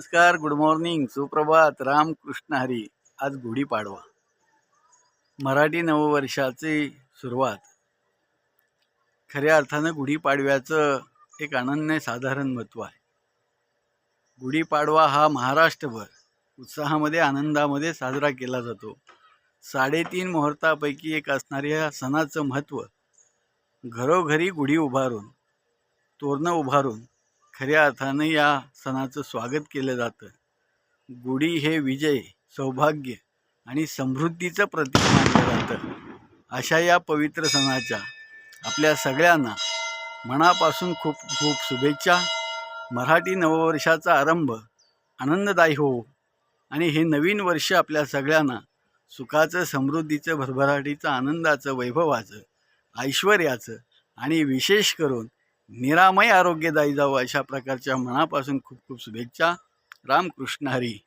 नमस्कार good morning सुप्रभात. रामकृष्ण हरी. आज गुढीपाडवा मराठी नववर्षाची सुरुवात. खऱ्या अर्थानं गुढीपाडव्याचं एक अनन्यसाधारण महत्त्व आहे. गुढीपाडवा हा महाराष्ट्रभर उत्साहामध्ये आनंदामध्ये साजरा केला जातो. साडेतीन मुहूर्तापैकी एक असणाऱ्या सणाचं महत्त्व घरोघरी गुढी उभारून तोरणं उभारून खऱ्या अर्थानं या सणाचं स्वागत केलं जातं. गुढी हे विजय सौभाग्य आणि समृद्धीचं प्रतीक मानलं जातं. अशा या पवित्र सणाच्या आपल्या सगळ्यांना मनापासून खूप खूप शुभेच्छा. मराठी नववर्षाचा आरंभ आनंददायी हो आणि हे नवीन वर्ष आपल्या सगळ्यांना सुखाचं समृद्धीचं भरभराटीचं आनंदाचं वैभवाचं ऐश्वर्याचं आणि विशेष करून निरामय आरोग्यदायी जावं अशा प्रकारच्या मनापासून खूप खूप शुभेच्छा. रामकृष्ण हरी.